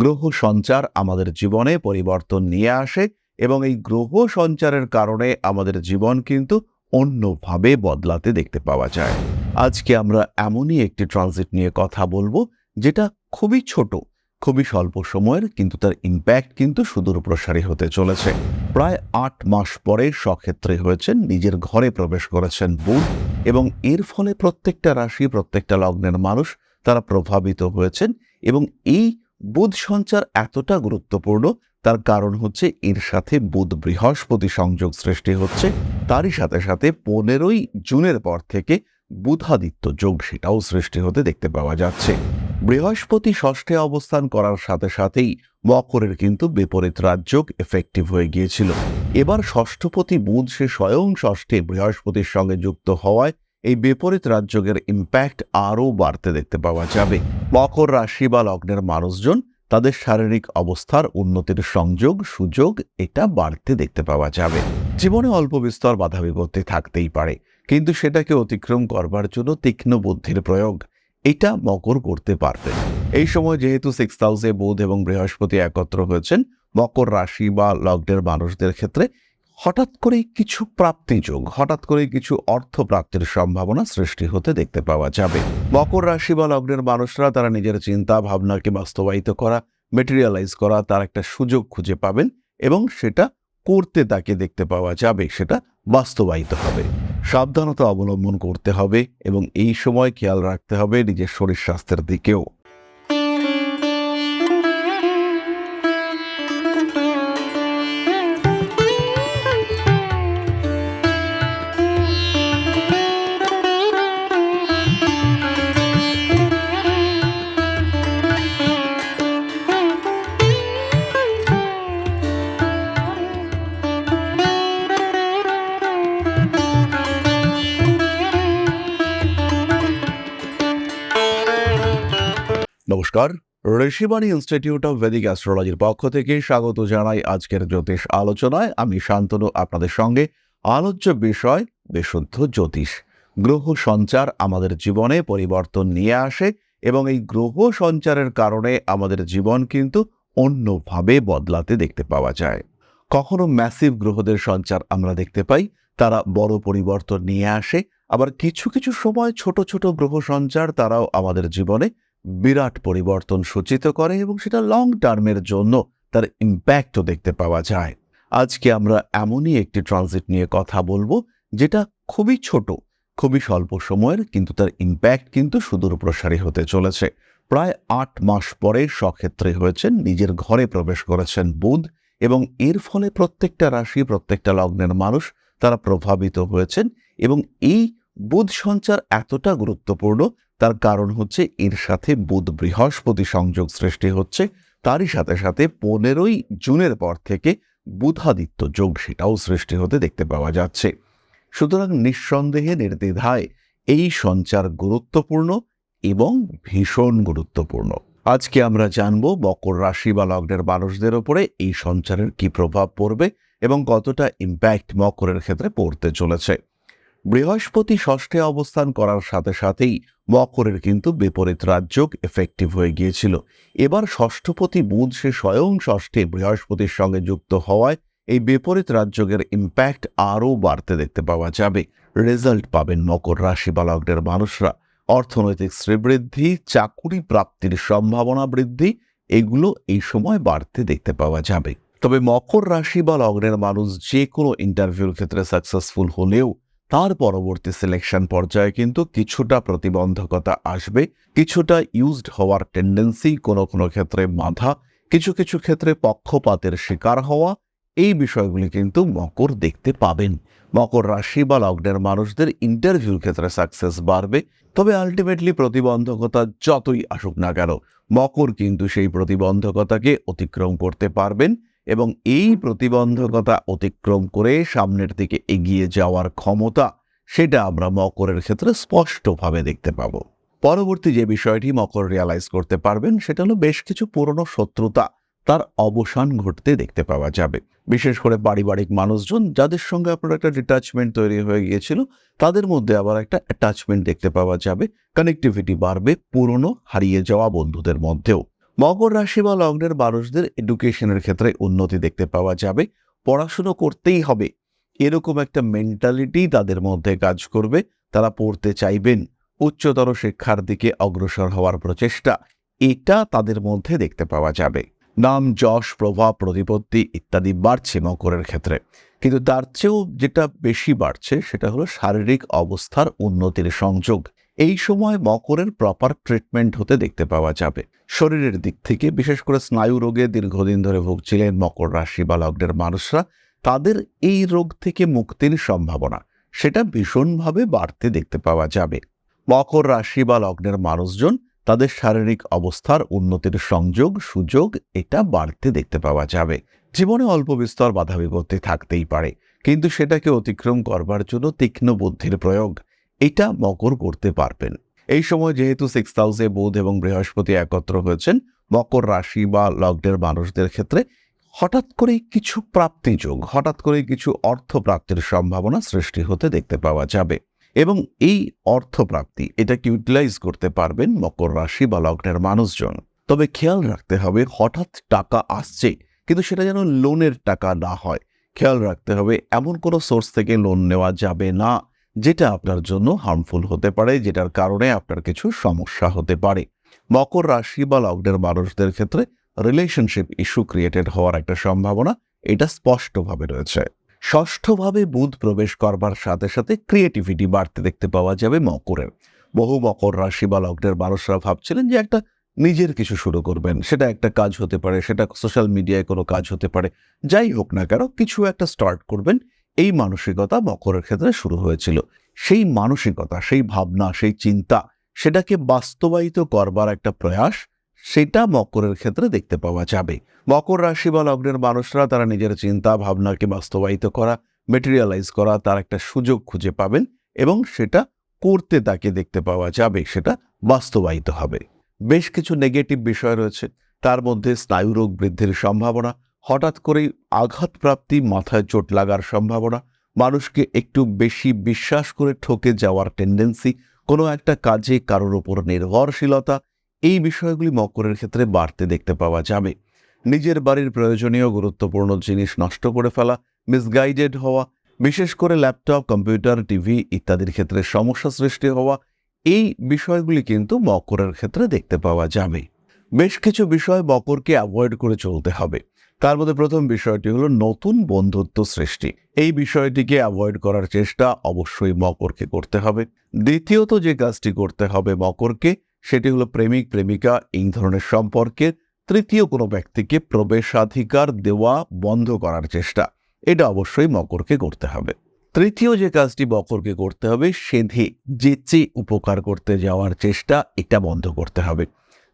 গ্রহ সঞ্চার আমাদের জীবনে পরিবর্তন নিয়ে আসে এবং এই গ্রহ সঞ্চারের কারণে আমাদের জীবন কিন্তু অন্যভাবে বদলাতে দেখতে পাওয়া যায়। আজকে আমরা এমনই একটি ট্রানজিট নিয়ে কথা বলব, যেটা খুবই ছোট, খুবই স্বল্প সময়ের, কিন্তু তার ইম্প্যাক্ট কিন্তু সুদূর প্রসারী হতে চলেছে। প্রায় আট মাস পরে সক্ষেত্রে হয়েছেন, নিজের ঘরে প্রবেশ করেছেন বুধ এবং এর ফলে প্রত্যেকটা রাশি, প্রত্যেকটা লগ্নের মানুষ তারা প্রভাবিত হয়েছেন এবং এই বুধ সঞ্চার এতটা গুরুত্বপূর্ণ, তার কারণ হচ্ছে এর সাথে বুধ বৃহস্পতি সংযোগ সৃষ্টি হচ্ছে। তারই সাথে সাথে পনেরোই জুনের পর থেকে বুধাদিত্য যোগ সেটাও সৃষ্টি হতে দেখতে পাওয়া যাচ্ছে। বৃহস্পতি ষষ্ঠে অবস্থান করার সাথে সাথেই মকরের কিন্তু বিপরীত রাজযোগ এফেক্টিভ হয়ে গিয়েছিল। এবার ষষ্ঠপতি বুধ সে স্বয়ং ষষ্ঠে বৃহস্পতির সঙ্গে যুক্ত হওয়ায় এই বিপরীত রাজযোগের ইম্প্যাক্ট আরও বাড়তে দেখতে পাওয়া যাবে। মকর রাশি বা লগ্নের মানুষজন তাদের শারীরিক অবস্থার উন্নতির সংযোগ, সুযোগ এটা বাড়তে দেখতে পাওয়া যাবে। জীবনে অল্প বিস্তর বাধা বিপত্তি থাকতেই পারে, কিন্তু সেটাকে অতিক্রম করবার জন্য তীক্ষ্ণ বুদ্ধির প্রয়োগ, এটা মকর করতে পারবে। এই সময় যেহেতু সিক্স হাউসে বুধ এবং বৃহস্পতি একত্র হয়েছেন, মকর রাশি বা লগ্নের মানুষদের ক্ষেত্রে হঠাৎ করেই কিছু প্রাপ্তি যোগ, হঠাৎ করে কিছু অর্থ প্রাপ্তির সম্ভাবনা সৃষ্টি হতে দেখতে পাওয়া যাবে। মকর রাশি বা লগ্নের মানুষরা তারা নিজের চিন্তা, ভাবনাকে বাস্তবায়িত করা মেটেরিয়ালাইজ করা, তার একটা সুযোগ খুঁজে পাবেন এবং সেটা করতে তাকে দেখতে পাওয়া যাবে, সেটা বাস্তবায়িত হবে। সাবধানতা অবলম্বন করতে হবে এবং এই সময় খেয়াল রাখতে হবে নিজের শরীর স্বাস্থ্যের দিকেও। নমস্কার। ঋষিবাণী ইনস্টিটিউট অফ ভেদিক অ্যাস্ট্রোলজির পক্ষ থেকে স্বাগত জানাই আজকের জ্যোতিষ আলোচনায়। আমি শান্তনু, আপনাদের সঙ্গে আলোচ্য বিষয় বিশুদ্ধ জ্যোতিষ। গ্রহ সঞ্চার আমাদের জীবনে পরিবর্তন নিয়ে আসে এবং এই গ্রহ সঞ্চারের কারণে আমাদের জীবন কিন্তু অন্যভাবে বদলাতে দেখতে পাওয়া যায়। কখনো ম্যাসিভ গ্রহদের সঞ্চার আমরা দেখতে পাই, তারা বড় পরিবর্তন নিয়ে আসে, আবার কিছু কিছু সময় ছোট ছোট গ্রহ সঞ্চার তারাও আমাদের জীবনে বিরাট পরিবর্তন সূচিত করে এবং সেটা লং টার্মের জন্য তার ইম্প্যাক্টও দেখতে পাওয়া যায়। আজকে আমরা এমনই একটি ট্রানজিট নিয়ে কথা বলব, যেটা খুবই ছোট, খুবই স্বল্প সময়ের, কিন্তু তার ইম্প্যাক্ট কিন্তু সুদূর প্রসারী হতে চলেছে। প্রায় আট মাস পরে সক্ষেত্রে হয়েছেন, নিজের ঘরে প্রবেশ করেছেন বুধ এবং এর ফলে প্রত্যেকটা রাশি, প্রত্যেকটা লগ্নের মানুষ তারা প্রভাবিত হয়েছেন এবং এই বুধ সঞ্চার এতটা গুরুত্বপূর্ণ তার কারণ হচ্ছে এর সাথে বুধ বৃহস্পতি সংযোগ সৃষ্টি হচ্ছে। তারই সাথে সাথে পনেরোই জুনের পর থেকে বুধাদিত্য যোগ সেটাও সৃষ্টি হতে দেখতে পাওয়া যাচ্ছে। সুতরাং নিঃসন্দেহে নির্দ্বিধায় এই সঞ্চার গুরুত্বপূর্ণ এবং ভীষণ গুরুত্বপূর্ণ। আজকে আমরা জানব মকর রাশি বা লগ্নের মানুষদের ওপরে এই সঞ্চারের কি প্রভাব পড়বে এবং কতটা ইম্প্যাক্ট মকরের ক্ষেত্রে পড়তে চলেছে। বৃহস্পতি ষষ্ঠে অবস্থান করার সাথে সাথেই মকরের কিন্তু বিপরীত রাজযোগ এফেক্টিভ হয়ে গিয়েছিল। এবার ষষ্ঠপতি বুধ সে স্বয়ং ষষ্ঠে বৃহস্পতির সঙ্গে যুক্ত হওয়ায় এই বিপরীত রাজযোগের ইম্প্যাক্ট আরও বাড়তে দেখতে পাওয়া যাবে। রেজাল্ট পাবেন মকর রাশি বা লগ্নের মানুষরা। অর্থনৈতিক শ্রীবৃদ্ধি, চাকুরি প্রাপ্তির সম্ভাবনা বৃদ্ধি, এগুলো এই সময় বাড়তে দেখতে পাওয়া যাবে। তবে মকর রাশি বা লগ্নের মানুষ যে কোনো ইন্টারভিউর ক্ষেত্রে সাকসেসফুল হলেও তার পরবর্তী সিলেকশন পর্যায়ে কিন্তু কিছুটা প্রতিবন্ধকতা আসবে, কিছুটা ইউজড হওয়ার টেন্ডেন্সি কোনো কোনো ক্ষেত্রে বাধা, কিছু কিছু ক্ষেত্রে পক্ষপাতের শিকার হওয়া, এই বিষয়গুলি কিন্তু মকর দেখতে পাবেন। মকর রাশি বা লগ্নের মানুষদের ইন্টারভিউর ক্ষেত্রে সাকসেস বাড়বে, তবে আলটিমেটলি প্রতিবন্ধকতা যতই আসুক না কেন, মকর কিন্তু সেই প্রতিবন্ধকতাকে অতিক্রম করতে পারবেন। এবং এই প্রতিবন্ধকতা অতিক্রম করে সামনের দিকে এগিয়ে যাওয়ার ক্ষমতা সেটা আমরা মকরের ক্ষেত্রে স্পষ্টভাবে দেখতে পাব। পরবর্তী যে বিষয়টি মকর রিয়ালাইজ করতে পারবেন, সেটা হলো বেশ কিছু পুরনো শত্রুতা তার অবসান ঘটতে দেখতে পাওয়া যাবে। বিশেষ করে পারিবারিক মানুষজন যাদের সঙ্গে আপনার একটা ডিটাচমেন্ট তৈরি হয়ে গিয়েছিল, তাদের মধ্যে আবার একটা অ্যাটাচমেন্ট দেখতে পাওয়া যাবে। কানেক্টিভিটি বাড়বে পুরনো হারিয়ে যাওয়া বন্ধুদের মধ্যেও। মকর রাশি বা লগ্নের মানুষদের এডুকেশনের ক্ষেত্রে উন্নতি দেখতে পাওয়া যাবে, পড়াশুনো করতেই হবে। এরকম একটা মেন্টালিটি তাদের মধ্যে কাজ করবে, তারা পড়তে চাইবেন। উচ্চতর শিক্ষার দিকে অগ্রসর হওয়ার প্রচেষ্টা, এটা তাদের মধ্যে দেখতে পাওয়া যাবে। নাম, যশ, প্রভাব, প্রতিপত্তি ইত্যাদি বাড়ছে মকরের ক্ষেত্রে। কিন্তু তার চেয়েও যেটা বেশি বাড়ছে, সেটা হলো শারীরিক অবস্থার উন্নতির সংযোগ। এই সময় মকরের প্রপার ট্রিটমেন্ট হতে দেখতে পাওয়া যাবে। শরীরের দিক থেকে, বিশেষ করে স্নায়ু রোগে দীর্ঘদিন ধরে ভুগছিলেন মকর রাশি বা লগ্নের মানুষরা, তাদের এই রোগ থেকে মুক্তির সম্ভাবনা, সেটা ভীষণভাবে বাড়তে দেখতে পাওয়া যাবে। মকর রাশি বা লগ্নের মানুষজন, তাদের শারীরিক অবস্থার উন্নতির সংযোগ, সুযোগ, এটা বাড়তে দেখতে পাওয়া যাবে। জীবনে অল্প বিস্তর বাধা বিপত্তি থাকতেই পারে, কিন্তু সেটাকে অতিক্রম করবার জন্য তীক্ষ্ণ বুদ্ধির প্রয়োগ এটা মকর করতে পারবেন। এই সময় যেহেতু সিক্স হাউসে বুধ এবং বৃহস্পতি একত্র হয়েছেন, মকর রাশি বা লগ্নের মানুষদের ক্ষেত্রে হঠাৎ করে কিছু প্রাপ্তিযোগ হঠাৎ করে কিছু অর্থ প্রাপ্তির সম্ভাবনা সৃষ্টি হতে দেখতে পাওয়া যাবে। এবং এই অর্থপ্রাপ্তি এটাকে ইউটিলাইজ করতে পারবেন মকর রাশি বা লগ্নের মানুষজন। তবে খেয়াল রাখতে হবে, হঠাৎ টাকা আসছে, কিন্তু সেটা যেন লোনের টাকা না হয়। খেয়াল রাখতে হবে, এমন কোনো সোর্স থেকে লোন নেওয়া যাবে না। যেটা আপনার জন্য হার্মফুল হতে পারে, যেটার কারণে আপনার কিছু সমস্যা হতে পারে। মকর রাশি বা লগ্নের মানুষদের ক্ষেত্রে রিলেশনশিপ ইস্যু ক্রিয়েটেড হওয়ার একটা সম্ভাবনা এটা স্পষ্টভাবে রয়েছে। ষষ্ঠভাবে বুধ প্রবেশ করবার সাথে সাথে ক্রিয়েটিভিটি বাড়তে দেখতে পাওয়া যাবে মকরের। বহু মকর রাশি বা লগ্নের মানুষরা ভাবছিলেন যে একটা নিজের কিছু শুরু করবেন, সেটা একটা কাজ হতে পারে, সেটা সোশ্যাল মিডিয়ায় কোনো কাজ হতে পারে। যাই হোক না কেন, কিছু একটা স্টার্ট করবেন এই মানসিকতা মকরের ক্ষেত্রে শুরু হয়েছিল। সেই মানসিকতা, সেই ভাবনা, সেই চিন্তা সেটাকে বাস্তবায়িত করবার একটা প্রয়াস সেটা মকরের ক্ষেত্রে দেখতে পাওয়া যাবে। মকর রাশি বা লগ্নের মানুষরা তারা নিজের চিন্তা, ভাবনাকে বাস্তবায়িত করা মেটেরিয়ালাইজ করা, তার একটা সুযোগ খুঁজে পাবেন এবং সেটা করতে তাকে দেখতে পাওয়া যাবে, সেটা বাস্তবায়িত হবে। বেশ কিছু নেগেটিভ বিষয় রয়েছে। তার মধ্যে স্নায়ুরোগ বৃদ্ধির সম্ভাবনা হঠাৎ করেই আঘাতপ্রাপ্তি, মাথায় চোট লাগার সম্ভাবনা, মানুষকে একটু বেশি বিশ্বাস করে ঠকে যাওয়ার টেন্ডেন্সি কোনো একটা কাজে কারোর ওপর নির্ভরশীলতা, এই বিষয়গুলি মকরের ক্ষেত্রে বাড়তে দেখতে পাওয়া যাবে। নিজের বাড়ির প্রয়োজনীয় গুরুত্বপূর্ণ জিনিস নষ্ট করে ফেলা মিসগাইডেড হওয়া, বিশেষ করে ল্যাপটপ কম্পিউটার টিভি ইত্যাদির ক্ষেত্রে সমস্যা সৃষ্টি হওয়া, এই বিষয়গুলি কিন্তু মকরের ক্ষেত্রে দেখতে পাওয়া যাবে। বেশ কিছু বিষয় মকরকে অ্যাভয়েড করে চলতে হবে। তার মধ্যে প্রথম বিষয়টি হলো নতুন বন্ধুত্ব সৃষ্টি। এই বিষয়টিকে অ্যাভয়েড করার চেষ্টা অবশ্যই মকরকে করতে হবে। দ্বিতীয়ত যে কাজটি করতে হবে মকরকে, সেটি হলো প্রেমিক, প্রেমিকা, এই ধরনের সম্পর্কের তৃতীয় কোনো ব্যক্তিকে প্রবেশাধিকার দেওয়া বন্ধ করার চেষ্টা। এটা অবশ্যই মকরকে করতে হবে। তৃতীয় যে কাজটি মকরকে করতে হবে, সেধে যেচে উপকার করতে যাওয়ার চেষ্টা এটা বন্ধ করতে হবে।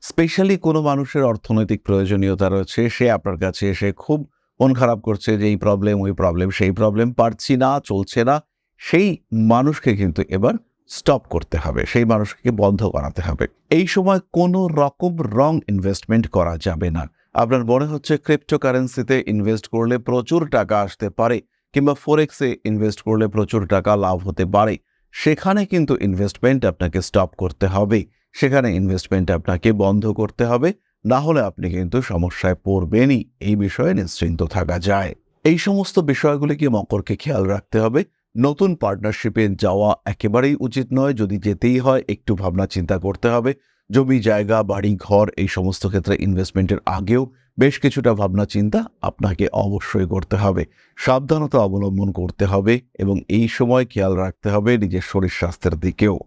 স্পেশালি কোনো মানুষের অর্থনৈতিক প্রয়োজনীয়তা রয়েছে, সে আপনার কাছে এসে খুব মন খারাপ করছে যে এই প্রবলেম ওই প্রবলেম সেই প্রবলেম পারছি না, চলছে না। সেই মানুষকে কিন্তু এবার স্টপ করতে হবে, সেই মানুষকে বন্ধ করাতে হবে। এই সময় কোনো রকম রং ইনভেস্টমেন্ট করা যাবে না। আপনার মনে হচ্ছে ক্রিপ্টোকারেন্সিতে ইনভেস্ট করলে প্রচুর টাকা আসতে পারে, কিংবা ফোরেক্সে ইনভেস্ট করলে প্রচুর টাকা লাভ হতে পারে, সেখানে কিন্তু ইনভেস্টমেন্ট আপনাকে স্টপ করতে হবে। সেখানে ইনভেস্টমেন্ট আপনাকে বন্ধ করতে হবে, না হলে আপনি কিন্তু সমস্যায় পড়বেনই। এই বিষয়ে নিশ্চিন্ত থাকা যায়। এই সমস্ত বিষয়গুলিকে মকরকে খেয়াল রাখতে হবে। নতুন পার্টনারশিপে যাওয়া একেবারেই উচিত নয়। যদি যেতেই হয়, একটু ভাবনা চিন্তা করতে হবে। জমি, জায়গা, বাড়ি, ঘর, এই সমস্ত ক্ষেত্রে ইনভেস্টমেন্টের আগেও বেশ কিছুটা ভাবনা চিন্তা আপনাকে অবশ্যই করতে হবে। সাবধানতা অবলম্বন করতে হবে এবং এই সময় খেয়াল রাখতে হবে নিজের শরীর স্বাস্থ্যের দিকেও।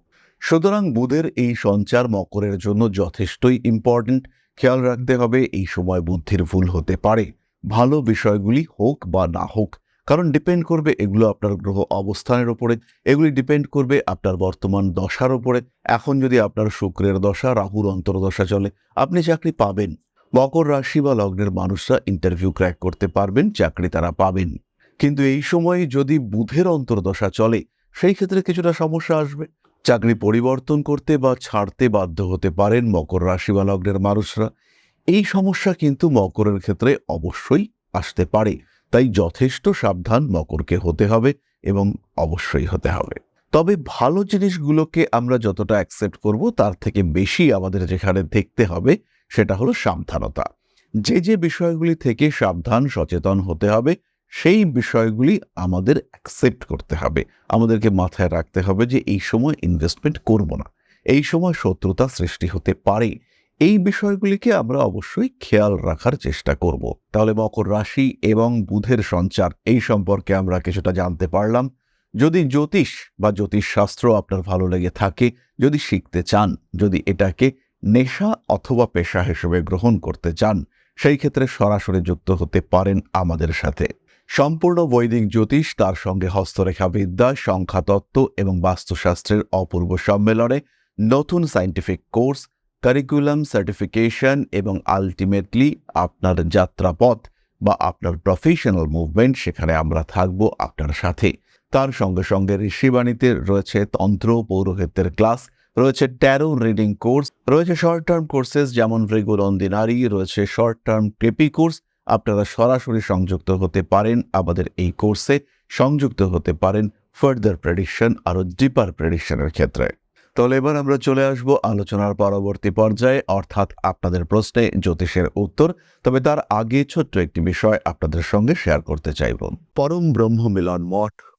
সুতরাং বুধের এই সঞ্চার মকরের জন্য যথেষ্টই ইম্পর্ট্যান্ট খেয়াল রাখতে হবে, এই সময় বুদ্ধির ভুল হতে পারে। ভালো বিষয়গুলি হোক বা না হোক, কারণ ডিপেন্ড করবে এগুলো আপনার গ্রহ অবস্থানের ওপরে এগুলি ডিপেন্ড করবে আপনার বর্তমান দশার ওপরে এখন যদি আপনার শুক্রের দশা, রাহুর অন্তর্দশা চলে, আপনি চাকরি পাবেন। মকর রাশি বা লগ্নের মানুষরা ইন্টারভিউ ক্র্যাক করতে পারবেন, চাকরি তারা পাবেন। কিন্তু এই সময়ে যদি বুধের অন্তর্দশা চলে, সেই ক্ষেত্রে কিছুটা সমস্যা আসবে। চাকরি পরিবর্তন করতে বা ছাড়তে বাধ্য হতে পারেন মকর রাশি বা লগ্নের মানুষরা। এই সমস্যা কিন্তু মকরের ক্ষেত্রে অবশ্যই আসতে পারে। তাই যথেষ্ট সাবধান মকরকে হতে হবে এবং অবশ্যই হতে হবে। তবে ভালো জিনিসগুলোকে আমরা যতটা অ্যাকসেপ্ট করব, তার থেকে বেশি আমাদের যেখানে দেখতে হবে, সেটা হলো সাবধানতা। যে যে বিষয়গুলি থেকে সাবধান, সচেতন হতে হবে সেই বিষয়গুলি আমাদের অ্যাকসেপ্ট করতে হবে। আমাদেরকে মাথায় রাখতে হবে যে এই সময় ইনভেস্টমেন্ট করব না। এই সময় শত্রুতা সৃষ্টি হতে পারে। এই বিষয়গুলিকে আমরা অবশ্যই খেয়াল রাখার চেষ্টা করব। তাহলে মকর রাশি এবং বুধের সঞ্চার, এই সম্পর্কে আমরা কিছুটা জানতে পারলাম। যদি জ্যোতিষ বা জ্যোতিষ শাস্ত্র আপনার ভালো লেগে থাকে, যদি শিখতে চান, যদি এটাকে নেশা অথবা পেশা হিসেবে গ্রহণ করতে চান, সেই ক্ষেত্রে সরাসরি যুক্ত হতে পারেন আমাদের সাথে। সম্পূর্ণ বৈদিক জ্যোতিষ তার সঙ্গে হস্তরেখা বিদ্যা সংখ্যাতত্ত্ব এবং বাস্তুশাস্ত্রের অপূর্ব সম্মেলনে নতুন সায়েন্টিফিক কোর্স কারিকুলাম সার্টিফিকেশন এবং আলটিমেটলি আপনার যাত্রাপথ বা আপনার প্রফেশনাল মুভমেন্ট সেখানে আমরা থাকব আপনার সাথে। তার সঙ্গে সঙ্গে ঋষিবাণীতে রয়েছে তন্ত্র পৌরোহিত্যের ক্লাস রয়েছে ট্যারো রিডিং কোর্স রয়েছে শর্ট টার্ম কোর্সেস যেমন রেগুলন্দিনারি রয়েছে শর্ট টার্ম কেপি কোর্স আপনারা সরাসরি সংযুক্ত হতে পারেন আমাদের এই কোর্সে সংযুক্ত হতে পারেন ফার্দার প্রেডিকশন আরও ডিপার প্রেডিকশনের ক্ষেত্রে। তাহলে এবার আমরা চলে আসব আলোচনার পরবর্তী পর্যায়ে, অর্থাৎ আপনাদের প্রশ্নে জ্যোতিষের উত্তর, তবে তার আগে ছোট্ট একটি বিষয় আপনাদের সঙ্গে শেয়ার করতে চাইব। পরম ব্রহ্ম মিলন মঠ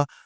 da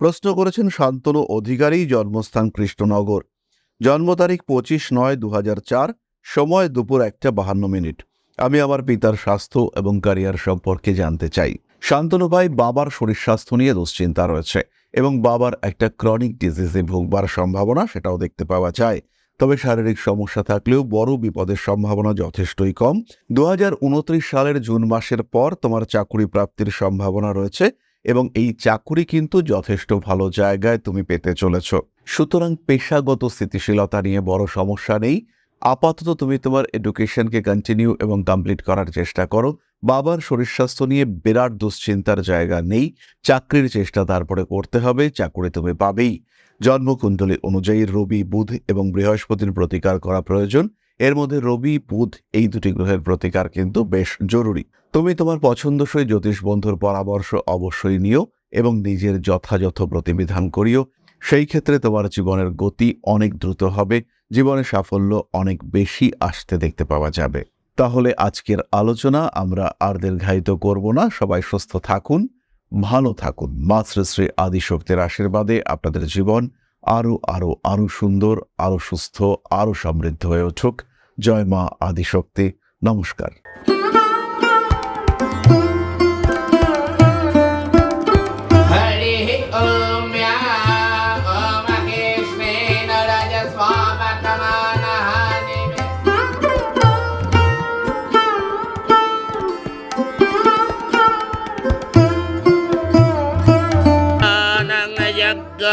প্রশ্ন করেছেন শান্তনু অধিকারী, জন্মস্থান কৃষ্ণনগর। জন্ম তারিখ পঁচিশ নয় দু চার, সময় দুপুর একটা বাহান্ন মিনিট। আমি আমার পিতার স্বাস্থ্য এবং ক্যারিয়ার সম্পর্কে জানতে চাই। শান্তনু ভাই বাবার শরীর স্বাস্থ্য নিয়ে দুশ্চিন্তা রয়েছে এবং বাবার একটা ক্রনিক ডিজিজে ভুগবার সম্ভাবনা সেটাও দেখতে পাওয়া যায়। তবে শারীরিক সমস্যা থাকলেও বড় বিপদের সম্ভাবনা যথেষ্টই কম। দু হাজার উনত্রিশ সালের জুন মাসের পর তোমার চাকুরি প্রাপ্তির সম্ভাবনা রয়েছে এবং এই চাকুরি কিন্তু যথেষ্ট ভালো জায়গায় তুমি পেতে চলেছ। সুতরাং পেশাগত স্থিতিশীলতা নিয়ে বড় সমস্যা নেই। আপাতত তুমি তোমার এডুকেশনকে কন্টিনিউ এবং কমপ্লিট করার চেষ্টা করো। বাবার শরীর স্বাস্থ্য নিয়ে বিরাট দুশ্চিন্তার জায়গা নেই। চাকরির চেষ্টা তারপরে করতে হবে, চাকুরি তুমি পাবেই। জন্মকুণ্ডলী অনুযায়ী রবি, বুধ এবং বৃহস্পতির প্রতিকার করা প্রয়োজন। এর মধ্যে রবি, বুধ এই দুটি গ্রহের প্রতিকার কিন্তু বেশ জরুরি। তুমি তোমার পছন্দসই জ্যোতিষ বন্ধুর পরামর্শ অবশ্যই নিও এবং নিজের যথাযথ প্রতিবিধান করিও। সেই ক্ষেত্রে তোমার জীবনের গতি অনেক দ্রুত হবে, জীবনে সাফল্য অনেক বেশি আসতে দেখতে পাওয়া যাবে। তাহলে আজকের আলোচনা আমরা আর দীর্ঘায়িত করব না। সবাই সুস্থ থাকুন, ভালো থাকুন। মা শ্রী আদিশক্তির আশীর্বাদে আপনাদের জীবন আরও আরও আরও সুন্দর আরও সুস্থ আরও সমৃদ্ধ হয়ে উঠুক। জয় মা আদিশক্তি। নমস্কার।